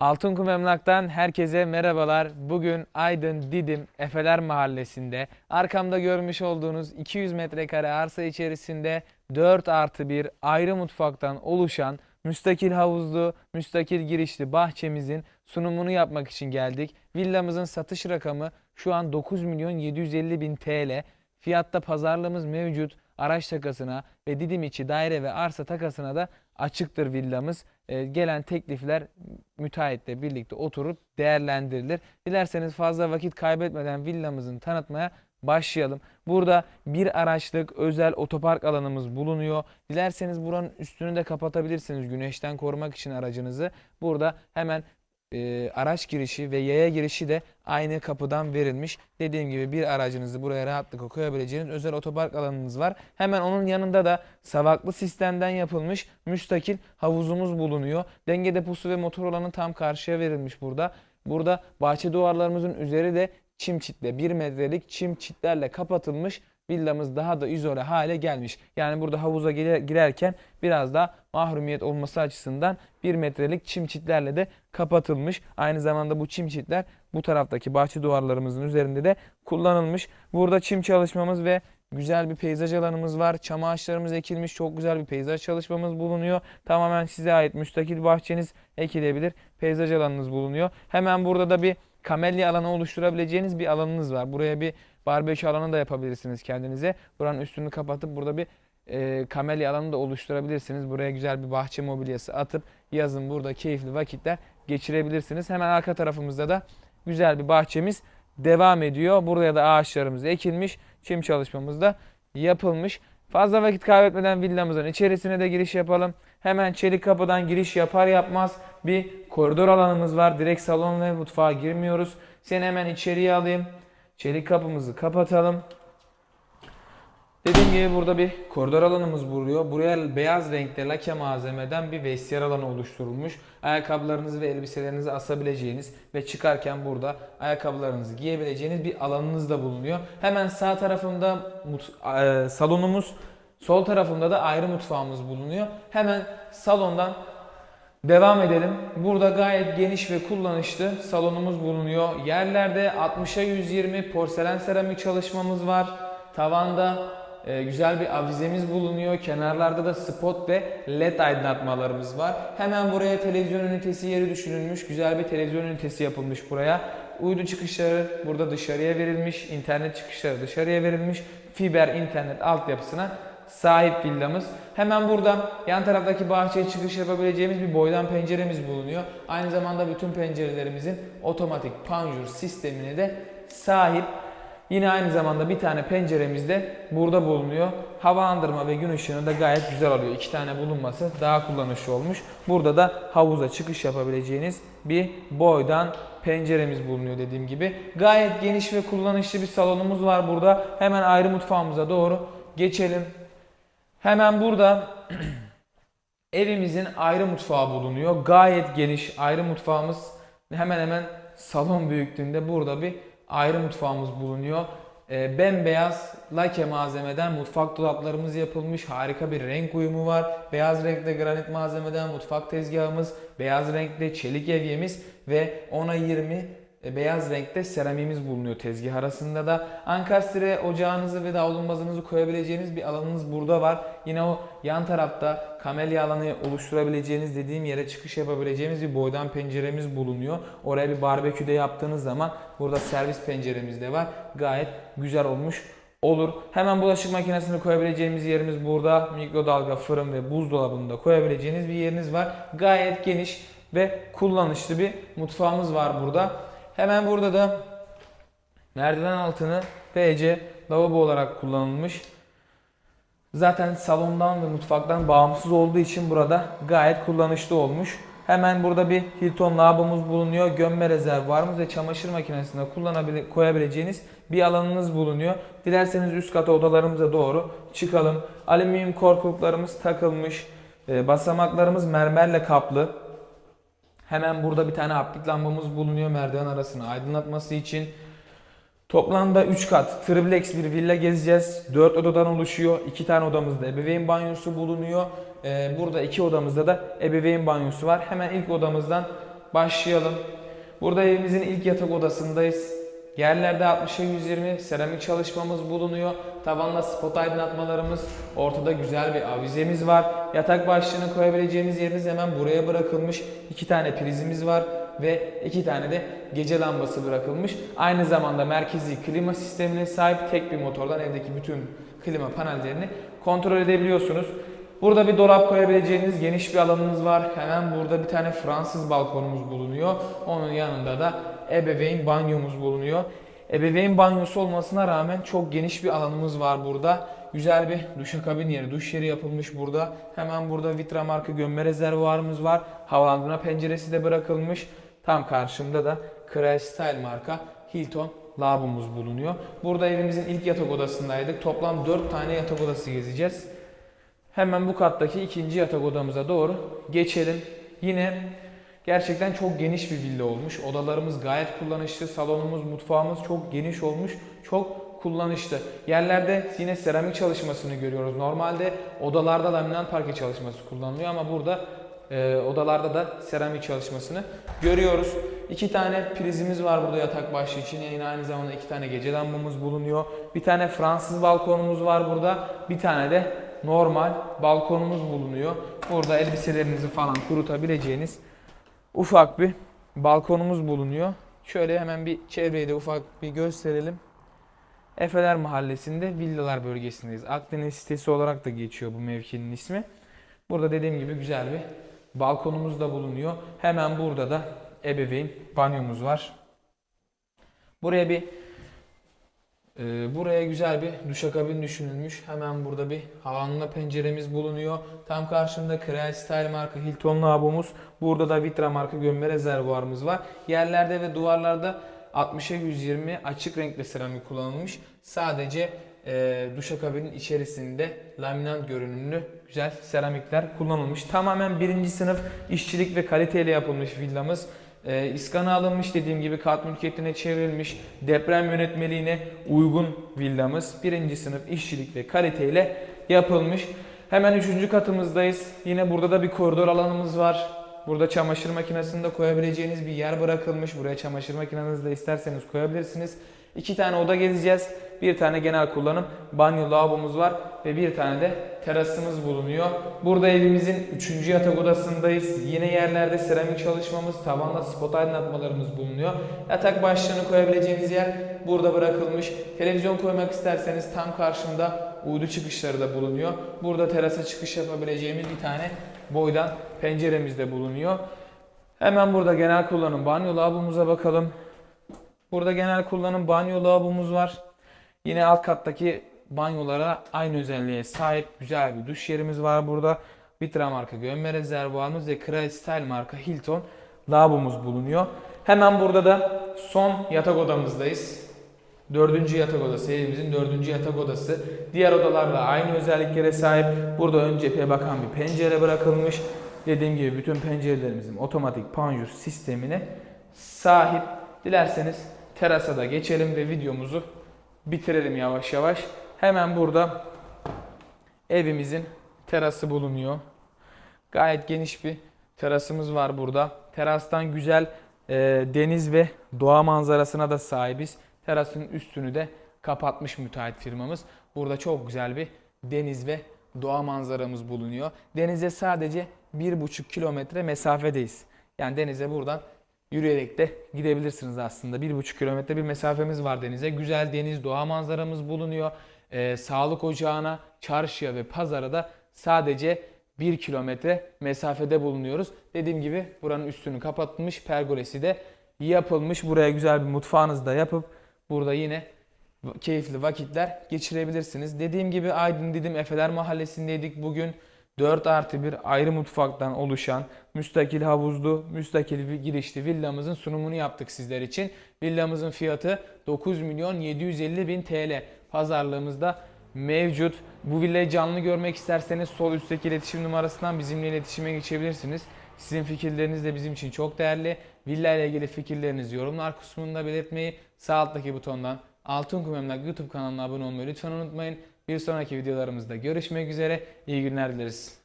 Altınkum Emlak'tan herkese merhabalar. Bugün Aydın Didim Efeler Mahallesi'nde arkamda görmüş olduğunuz 200 metrekare arsa içerisinde 4 artı 1 ayrı mutfaktan oluşan müstakil havuzlu, müstakil girişli bahçemizin sunumunu yapmak için geldik. Villamızın satış rakamı şu an 9 milyon 750 bin TL. Fiyatta pazarlığımız mevcut. Araç takasına ve Didim içi daire ve arsa takasına da açıktır villamız. Ee, gelen teklifler müteahhitle birlikte oturup değerlendirilir. Dilerseniz fazla vakit kaybetmeden villamızın tanıtmaya başlayalım. Burada bir araçlık özel otopark alanımız bulunuyor. Dilerseniz buranın üstünü de kapatabilirsiniz güneşten korumak için aracınızı. Burada hemen e, araç girişi ve yaya girişi de aynı kapıdan verilmiş. Dediğim gibi bir aracınızı buraya rahatlıkla koyabileceğiniz özel otopark alanınız var. Hemen onun yanında da savaklı sistemden yapılmış müstakil havuzumuz bulunuyor. Denge deposu ve motor alanı tam karşıya verilmiş burada. Burada bahçe duvarlarımızın üzeri de çim çitle 1 metrelik çim çitlerle kapatılmış villamız daha da izole hale gelmiş. Yani burada havuza gire- girerken biraz daha mahrumiyet olması açısından 1 metrelik çim çitlerle de kapatılmış. Aynı zamanda bu çim çitler bu taraftaki bahçe duvarlarımızın üzerinde de kullanılmış. Burada çim çalışmamız ve güzel bir peyzaj alanımız var. Çam ağaçlarımız ekilmiş. Çok güzel bir peyzaj çalışmamız bulunuyor. Tamamen size ait müstakil bahçeniz ekilebilir. Peyzaj alanınız bulunuyor. Hemen burada da bir kamelya alanı oluşturabileceğiniz bir alanınız var. Buraya bir barbekü alanı da yapabilirsiniz kendinize. Buranın üstünü kapatıp burada bir e, kamelya alanı da oluşturabilirsiniz. Buraya güzel bir bahçe mobilyası atıp yazın burada keyifli vakitler geçirebilirsiniz. Hemen arka tarafımızda da güzel bir bahçemiz devam ediyor. Buraya da ağaçlarımız ekilmiş. Çim çalışmamız da yapılmış. Fazla vakit kaybetmeden villamızın içerisine de giriş yapalım. Hemen çelik kapıdan giriş yapar yapmaz bir koridor alanımız var. Direkt salon ve mutfağa girmiyoruz. Seni hemen içeriye alayım. Çelik kapımızı kapatalım. Dediğim gibi burada bir koridor alanımız bulunuyor. Buraya beyaz renkte lake malzemeden bir vestiyer alanı oluşturulmuş. Ayakkabılarınızı ve elbiselerinizi asabileceğiniz ve çıkarken burada ayakkabılarınızı giyebileceğiniz bir alanınız da bulunuyor. Hemen sağ tarafında mut- e, salonumuz, sol tarafında da ayrı mutfağımız bulunuyor. Hemen salondan Devam edelim. Burada gayet geniş ve kullanışlı salonumuz bulunuyor. Yerlerde 60'a 120 porselen seramik çalışmamız var. Tavanda güzel bir avizemiz bulunuyor. Kenarlarda da spot ve led aydınlatmalarımız var. Hemen buraya televizyon ünitesi yeri düşünülmüş. Güzel bir televizyon ünitesi yapılmış buraya. Uydu çıkışları burada dışarıya verilmiş. internet çıkışları dışarıya verilmiş. Fiber internet altyapısına sahip villamız. Hemen burada yan taraftaki bahçeye çıkış yapabileceğimiz bir boydan penceremiz bulunuyor. Aynı zamanda bütün pencerelerimizin otomatik panjur sistemine de sahip. Yine aynı zamanda bir tane penceremiz de burada bulunuyor. Havalandırma ve gün ışığını da gayet güzel alıyor. İki tane bulunması daha kullanışlı olmuş. Burada da havuza çıkış yapabileceğiniz bir boydan penceremiz bulunuyor dediğim gibi. Gayet geniş ve kullanışlı bir salonumuz var burada. Hemen ayrı mutfağımıza doğru geçelim. Hemen burada evimizin ayrı mutfağı bulunuyor. Gayet geniş ayrı mutfağımız hemen hemen salon büyüklüğünde burada bir ayrı mutfağımız bulunuyor. E, bembeyaz lake malzemeden mutfak dolaplarımız yapılmış. Harika bir renk uyumu var. Beyaz renkte granit malzemeden mutfak tezgahımız, beyaz renkte çelik evyemiz ve 10'a 20 e, beyaz renkte seramimiz bulunuyor tezgah arasında da. Ankastre ocağınızı ve davlumbazınızı koyabileceğiniz bir alanınız burada var. Yine o yan tarafta kamelya alanı oluşturabileceğiniz dediğim yere çıkış yapabileceğimiz bir boydan penceremiz bulunuyor. Oraya bir barbekü de yaptığınız zaman burada servis penceremiz de var. Gayet güzel olmuş olur. Hemen bulaşık makinesini koyabileceğimiz yerimiz burada. Mikrodalga, fırın ve buzdolabını da koyabileceğiniz bir yeriniz var. Gayet geniş ve kullanışlı bir mutfağımız var burada. Hemen burada da merdiven altını PC lavabo olarak kullanılmış. Zaten salondan ve mutfaktan bağımsız olduğu için burada gayet kullanışlı olmuş. Hemen burada bir Hilton lavabomuz bulunuyor. Gömme rezervuarımız ve çamaşır makinesinde kullanabile koyabileceğiniz bir alanınız bulunuyor. Dilerseniz üst kata odalarımıza doğru çıkalım. Alüminyum korkuluklarımız takılmış. Ee, Basamaklarımız mermerle kaplı. Hemen burada bir tane aplik lambamız bulunuyor merdiven arasını aydınlatması için. Toplamda 3 kat triplex bir villa gezeceğiz. 4 odadan oluşuyor. 2 tane odamızda ebeveyn banyosu bulunuyor. Ee, burada iki odamızda da ebeveyn banyosu var. Hemen ilk odamızdan başlayalım. Burada evimizin ilk yatak odasındayız. Yerlerde 60'a 120 seramik çalışmamız bulunuyor. Tavanda spot aydınlatmalarımız, ortada güzel bir avizemiz var. Yatak başlığını koyabileceğiniz yeriniz hemen buraya bırakılmış. İki tane prizimiz var ve iki tane de gece lambası bırakılmış. Aynı zamanda merkezi klima sistemine sahip tek bir motordan evdeki bütün klima panellerini kontrol edebiliyorsunuz. Burada bir dolap koyabileceğiniz geniş bir alanınız var. Hemen burada bir tane Fransız balkonumuz bulunuyor. Onun yanında da ebeveyn banyomuz bulunuyor. Ebeveyn banyosu olmasına rağmen çok geniş bir alanımız var burada. Güzel bir duşakabin yeri, duş yeri yapılmış burada. Hemen burada Vitra marka gömme rezervuarımız var. Havalandırma penceresi de bırakılmış. Tam karşımda da Crest Style marka Hilton lavabomuz bulunuyor. Burada evimizin ilk yatak odasındaydık. Toplam 4 tane yatak odası gezeceğiz. Hemen bu kattaki ikinci yatak odamıza doğru geçelim. Yine gerçekten çok geniş bir villa olmuş. Odalarımız gayet kullanışlı. Salonumuz, mutfağımız çok geniş olmuş. Çok kullanışlı. Yerlerde yine seramik çalışmasını görüyoruz. Normalde odalarda laminat parke çalışması kullanılıyor ama burada e, odalarda da seramik çalışmasını görüyoruz. İki tane prizimiz var burada yatak başlığı için. Yine aynı zamanda iki tane gece lambamız bulunuyor. Bir tane Fransız balkonumuz var burada. Bir tane de normal balkonumuz bulunuyor. Burada elbiselerinizi falan kurutabileceğiniz ufak bir balkonumuz bulunuyor. Şöyle hemen bir çevreyi de ufak bir gösterelim. Efeler Mahallesi'nde villalar bölgesindeyiz. Akdeniz sitesi olarak da geçiyor bu mevkinin ismi. Burada dediğim gibi güzel bir balkonumuz da bulunuyor. Hemen burada da ebeveyn banyomuz var. Buraya bir e, buraya güzel bir duşakabin düşünülmüş. Hemen burada bir havalanma penceremiz bulunuyor. Tam karşımda Creal Style marka Hilton lavabomuz. Burada da Vitra marka gömme rezervuarımız var. Yerlerde ve duvarlarda 60'a 120 açık renkli seramik kullanılmış. Sadece e, duşakabinin içerisinde laminat görünümlü güzel seramikler kullanılmış. Tamamen birinci sınıf işçilik ve kaliteyle yapılmış villamız. E, iskana alınmış dediğim gibi kat mülkiyetine çevrilmiş deprem yönetmeliğine uygun villamız. Birinci sınıf işçilik ve kaliteyle yapılmış. Hemen üçüncü katımızdayız. Yine burada da bir koridor alanımız var. Burada çamaşır makinesini de koyabileceğiniz bir yer bırakılmış. Buraya çamaşır makinenizi de isterseniz koyabilirsiniz. İki tane oda gezeceğiz. Bir tane genel kullanım banyo lavabomuz var ve bir tane de terasımız bulunuyor. Burada evimizin üçüncü yatak odasındayız. Yine yerlerde seramik çalışmamız, tavanda spot aydınlatmalarımız bulunuyor. Yatak başlığını koyabileceğiniz yer burada bırakılmış. Televizyon koymak isterseniz tam karşımda uydu çıkışları da bulunuyor. Burada terasa çıkış yapabileceğimiz bir tane boydan penceremiz de bulunuyor. Hemen burada genel kullanım banyo lavabomuza bakalım. Burada genel kullanım banyo lavabomuz var. Yine alt kattaki banyolara aynı özelliğe sahip güzel bir duş yerimiz var burada. Vitra marka gömme rezervuarımız ve Style marka Hilton lavabomuz bulunuyor. Hemen burada da son yatak odamızdayız. Dördüncü yatak odası, evimizin dördüncü yatak odası. Diğer odalarla aynı özelliklere sahip. Burada ön cepheye bakan bir pencere bırakılmış. Dediğim gibi bütün pencerelerimizin otomatik panjur sistemine sahip. Dilerseniz terasa da geçelim ve videomuzu bitirelim yavaş yavaş. Hemen burada evimizin terası bulunuyor. Gayet geniş bir terasımız var burada. Terastan güzel e, deniz ve doğa manzarasına da sahibiz. Terasın üstünü de kapatmış müteahhit firmamız. Burada çok güzel bir deniz ve doğa manzaramız bulunuyor. Denize sadece 1,5 kilometre mesafedeyiz. Yani denize buradan yürüyerek de gidebilirsiniz aslında. 1,5 kilometre bir mesafemiz var denize. Güzel deniz, doğa manzaramız bulunuyor. Ee, sağlık ocağına, çarşıya ve pazara da sadece 1 kilometre mesafede bulunuyoruz. Dediğim gibi buranın üstünü kapatılmış, pergolesi de yapılmış. Buraya güzel bir mutfağınızı da yapıp burada yine keyifli vakitler geçirebilirsiniz. Dediğim gibi Aydın Didim Efeler Mahallesi'ndeydik bugün. 4 artı bir ayrı mutfaktan oluşan müstakil havuzlu, müstakil bir girişli villamızın sunumunu yaptık sizler için. Villamızın fiyatı 9 milyon 750 bin TL. Pazarlığımızda mevcut. Bu villayı canlı görmek isterseniz sol üstteki iletişim numarasından bizimle iletişime geçebilirsiniz. Sizin fikirleriniz de bizim için çok değerli. Villa ile ilgili fikirlerinizi yorumlar kısmında belirtmeyi, sağ alttaki butondan Altın Kum Emlak YouTube kanalına abone olmayı lütfen unutmayın. Bir sonraki videolarımızda görüşmek üzere. İyi günler dileriz.